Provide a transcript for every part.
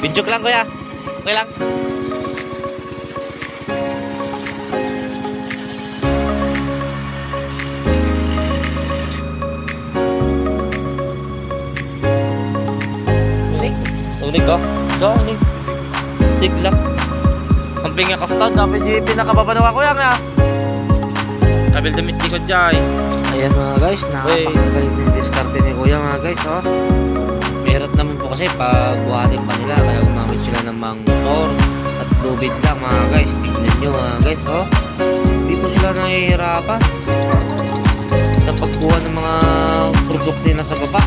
Video lang kuya. Okay lang. Unik. Unik ko. Go, unik. Sig lang. Ang pinga kastad, dapat yung pinakababanawa ko yan ha. Kabil damit ni ko dyan. Ayan mga guys, napakagaling din diskarte ni Kuya mga guys, oh. Naman po kasi pag buhatin pa nila kaya gumamit sila ng motor at lubid lang mga guys. Tignan nyo mga guys, oh. Hindi po sila nahihirapan sa pagkuha ng mga produkto nila sa baba.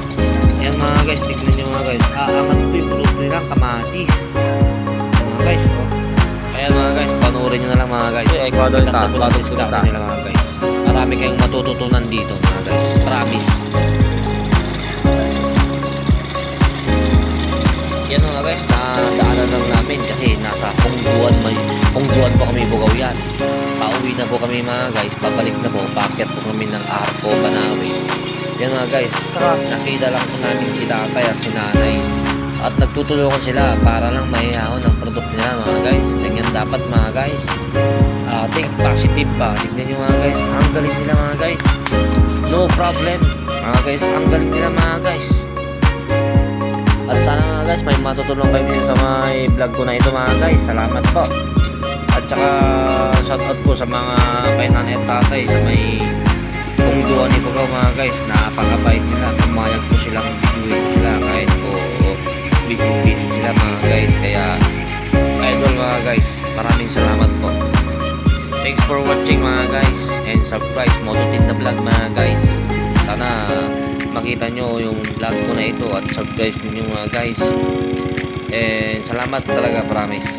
Ayan mga guys, tignan nyo mga guys. Aangat po yung produkto nila, kamatis. Ayan, mga guys, oh. Kaya mga guys, panoorin nyo na lang mga guys. Ay, Ecuador ta, diskarte ta. nila mga guys. Marami kayong matututunan dito mga guys. Promise. Yan mga guys, nadaanan lang namin kasi nasa Hongguan, may Hongguan po kami bugaw yan. Pauwi na po kami mga guys, pabalik na po, paakyat po kami ng Arco, Banawi. Yan mga guys, nakita lang po namin si tatay at si nanay. At nagtutulungan sila para lang maihahon ang produkto nila mga guys. Ganyan dapat mga guys. Ah, think positive pa. Tignan nyo mga guys, ang galing nila mga guys. No problem. Mga guys, ang galing nila mga guys. At sana mga guys, may matutulong kayo dito sa may vlog ko na ito mga guys. Salamat po. At saka shoutout po sa mga kay nanay at tatay sa may pungduan ni Bugaw mga guys. Napakabait nila. Pumayag po silang biguin sila kahit po busy busy sila mga guys. Kaya idol mga guys, maraming salamat po. Thanks for watching mga guys and subscribe Mototin na vlog mga guys. Sana makita nyo yung vlog ko na ito at subscribe ninyo mga guys. And salamat talaga promise.